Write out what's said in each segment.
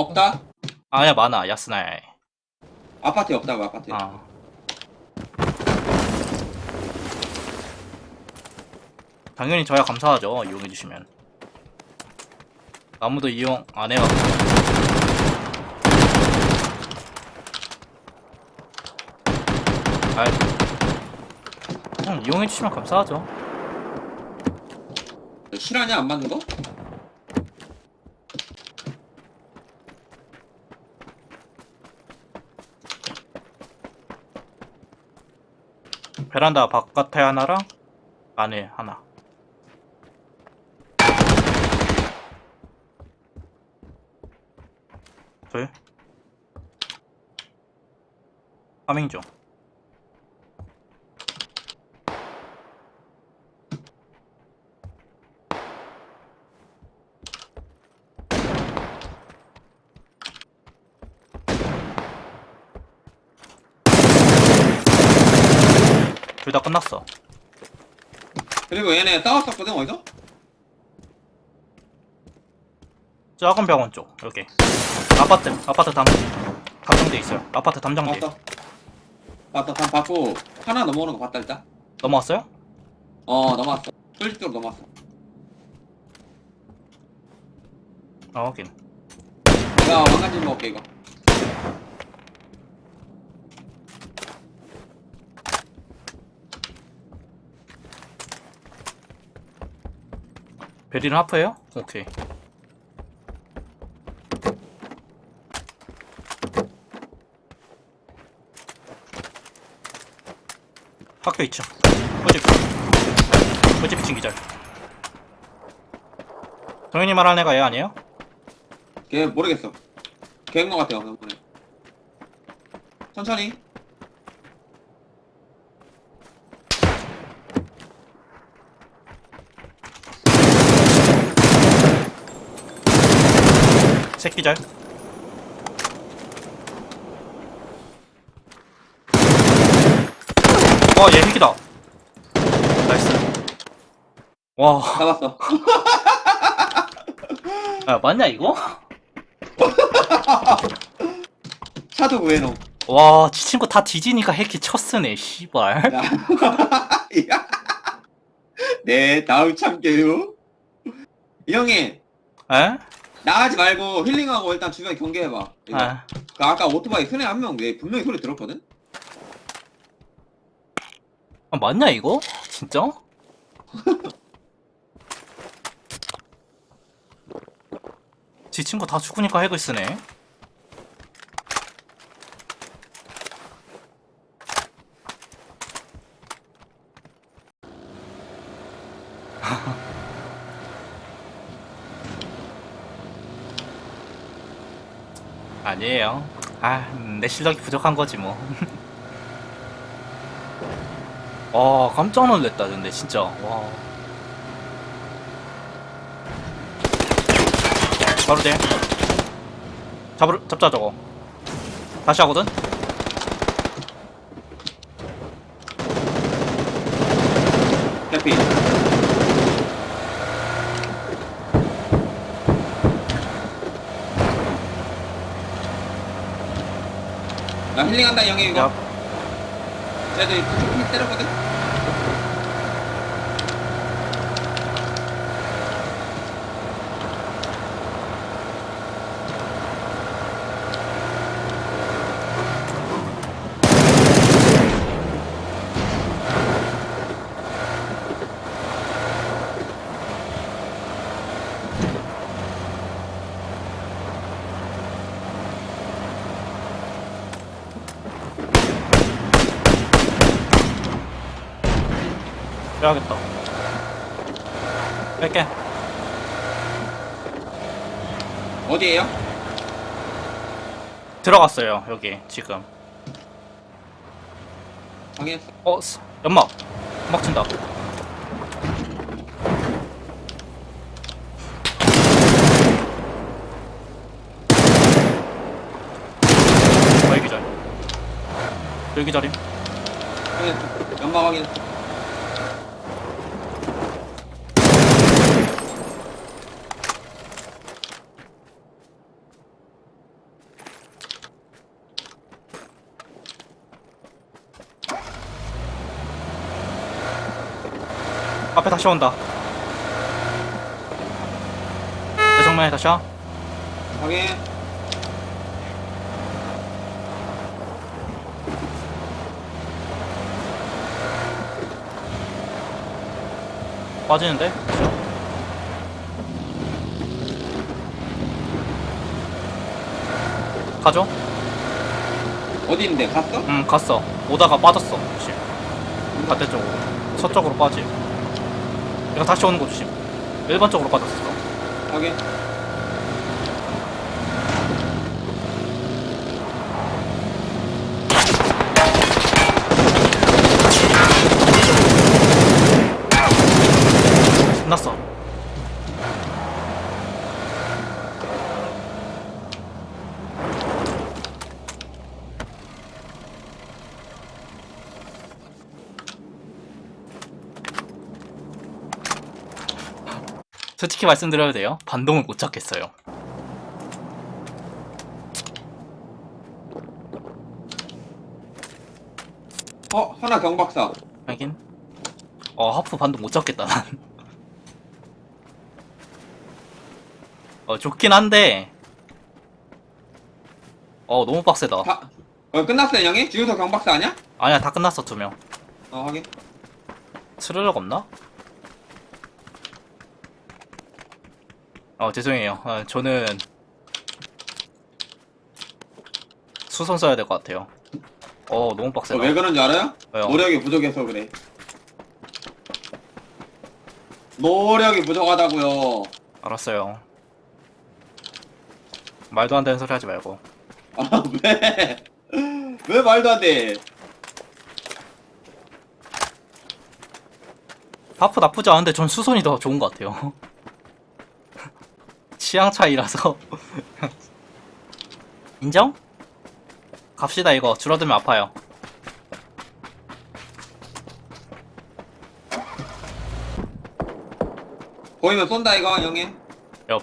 없다? 아야 많아. 야스나야 아파트에 없다고 아파트에 아 당연히 저야 감사하죠 이용해 주시면. 아무도 이용 안 해가지고. 아 그냥 이용해 주시면 감사하죠. 실화냐 안 맞는 거? 베란다 바깥에 하나랑 안에 하나. 둘. 파밍 중 다 끝났어. 그리고 얘네 싸웠었거든 어디서? 작은 병원 쪽 여기. 아파트 아파트 담 담장돼 있어요. 아파트 담장돼. 봤어. 봤어. 단 받고 하나 넘어오는 거 봤다 일단. 넘어왔어요? 어 넘어왔어. 쫄집으로 넘어왔어. 아 확인. 내가 왕관질 먹을게 이거 베리는 하프예요? 오케이. 학교 2층. 꼬집 꼬집 2층 기절. 동현이 말하는 애가 얘 아니에요? 걔 모르겠어. 계획 것 같아요 천천히 새끼절 와얘 핵이다 나이스 와 잡았어 야, 맞냐 이거? 차도 구해놓 와, 지 친구 다 뒤지니까 핵이 쳤으네, 씨발. 야. 네 다음 참게요 이 형이 에? 나가지 말고 힐링하고 일단 주변 경계해봐 이거. 아, 그 아까 오토바이 순애 한명왜 분명히 소리 들었거든? 아, 맞냐 이거? 진짜? 지 친구 다 죽으니까 핵을 쓰네. 아니에요. 아, 음, 내 실력이 부족한 거지 뭐. 와, 깜짝 놀랐다, 근데 진짜. 와. 바로 돼. 잡을, 잡자, 저거. 다시 하거든? 해피 힐링한다 이 형이 이거 야, 쟤들 좀 때렸거든? 빼야겠다. 뺄게. 어디에요? 들어갔어요, 여기, 지금. 확인했어 어, 스- 연막. 연막 친다. 여기절. 여기절임. 확인했어 연막 확인 다시 온다. 내 정면에 다시 와. 확인. 빠지는데? 가죠? 어디 있는데? 갔어? 응, 갔어. 오다가 빠졌어. 조심. 반대쪽으로. 서쪽으로 빠지. 내가 다시 오는 거 조심. 1번 쪽으로 빠졌어. 확인. 끝났어. 솔직히 말씀드려야 돼요. 반동을 못 잡겠어요. 어, 하나 경박사. 하긴. 어, 하프 반동 못 잡겠다, 난. 어, 좋긴 한데. 어, 너무 빡세다. 다, 어, 끝났어요, 형이? 지우서 경박사 아니야? 아니야, 다 끝났어, 두 명. 어, 확인. 스르륵 없나? 어, 죄송해요. 아, 저는 수선 써야 될 것 같아요. 어, 너무 어, 빡세다. 왜 그런지 알아요? 왜요? 노력이 부족해서 그래. 노력이 부족하다고요. 알았어요. 말도 안 되는 소리 하지 말고. 아, 왜? 왜 말도 안 돼? 하프 나쁘지 않은데 전 수선이 더 좋은 것 같아요. 취향 차이라서. 인정? 갑시다 이거 줄어들면 아파요. 보이면 쏜다, 이거, 형이. 옆.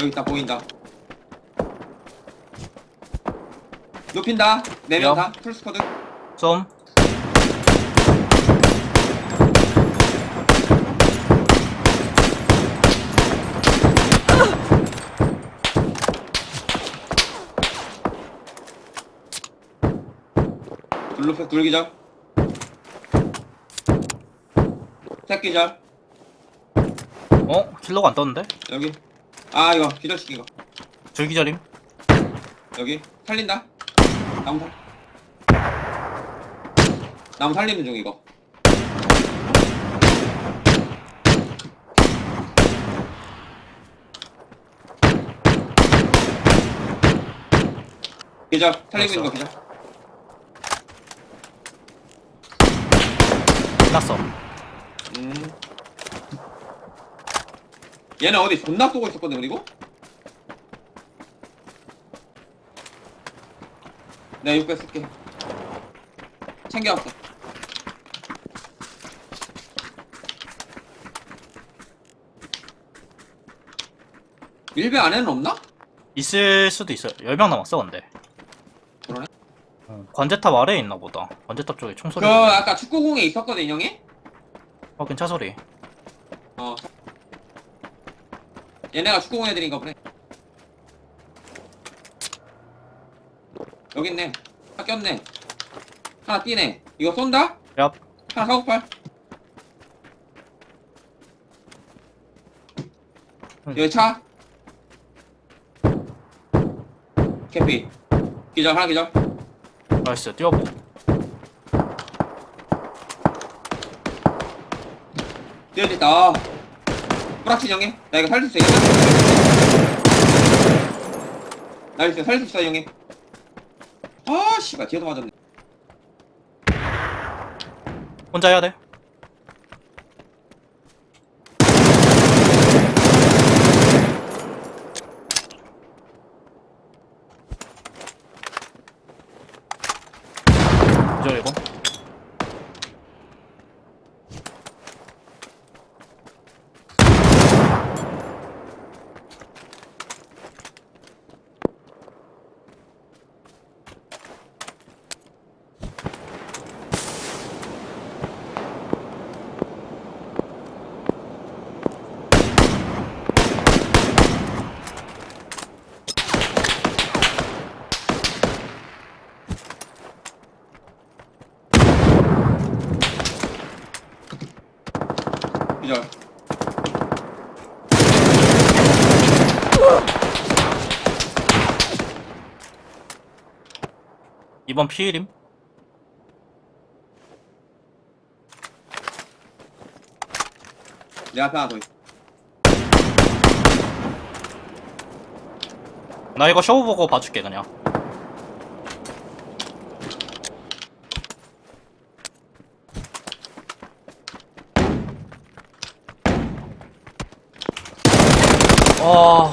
여기 있다, 보인다. 눕힌다. 네명 옆. 다. 풀스쿼드. 쏨. 둘루패 둘기절. 새끼절. 어? 킬러가 안 떴는데? 여기. 아, 이거, 기절시킨 거. 줄기절임? 여기. 살린다. 나무 살. 나무 살리는 중, 이거. 기절. 살리고 있는 거 기절. 끝났어. 음. 얘는 어디 존나 쏘고 있었거든, 그리고? 내가 6배 쓸게. 챙겨왔어. 밀배 안에는 없나? 있을 수도 있어요. 10명 남았어, 근데. 관제탑 아래에 있나 보다. 관제탑 쪽에 총소리. 그 아까 축구공에 있었거든, 형이? 확인 차 소리. 어. 얘네가 축구공 애들인가 보네. 여기 있네. 하나 꼈네. 하나 뛰네. 이거 쏜다? 얍. 하나 사고팔. 응. 여기 차. 캐피. 기절, 하나 기절. 나이스, 뛰어보. 뛰어있다. 아. 뿌락치 형님. 나 이거 살릴 수 있어. 나이스, 살릴 수 있어, 형님. 아, 씨발, 뒤에도 맞았네. 혼자 해야 돼. 기절이고. 이번 피일임? 내 앞에 하나 더 있어. 나 이거 쇼 보고 봐줄게 그냥 어...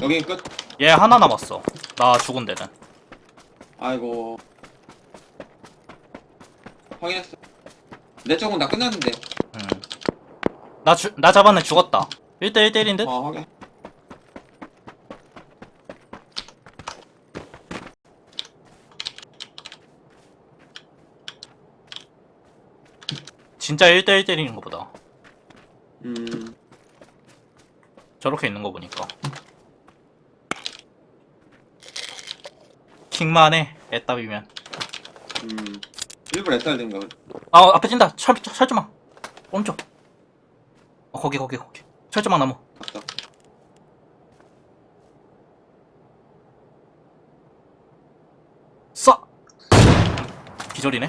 여기 끝. 얘 하나 남았어 나 죽은 데는 아이고. 확인했어. 내 쪽은 다 끝났는데. 음. 나, 주, 나 잡았네 죽었다 1대1 때린 듯? 어, 확인. 진짜 1대1 때리는 것보다 음. 저렇게 있는 거 보니까 킹만 해 애답이면. 음. 일부러 애살 된 거. 아 앞에 뛴다. 철, 철조망. 오른쪽. 어 거기 거기 거기. 철조망 나무. 맞다. 쏴! 기절이네.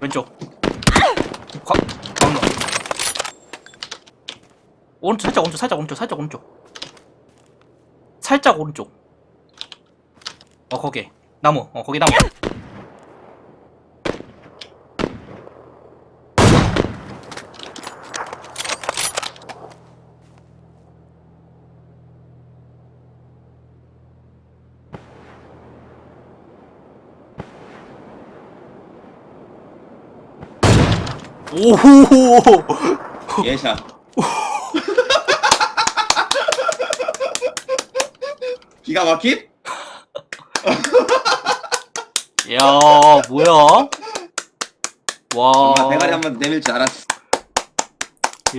왼쪽 오른쪽 살짝 오른쪽 살짝 오른쪽 살짝 오른쪽. 살짝 오른쪽. 어 거기. 나무. 어 거기 나무. 오호 예샷. 기가 막힌? 야 뭐야 와 정말 대가리 한 번 내밀 줄 알았어.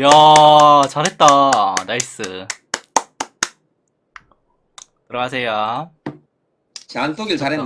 야 잘했다 나이스 들어가세요 안 쏘길 잘했네.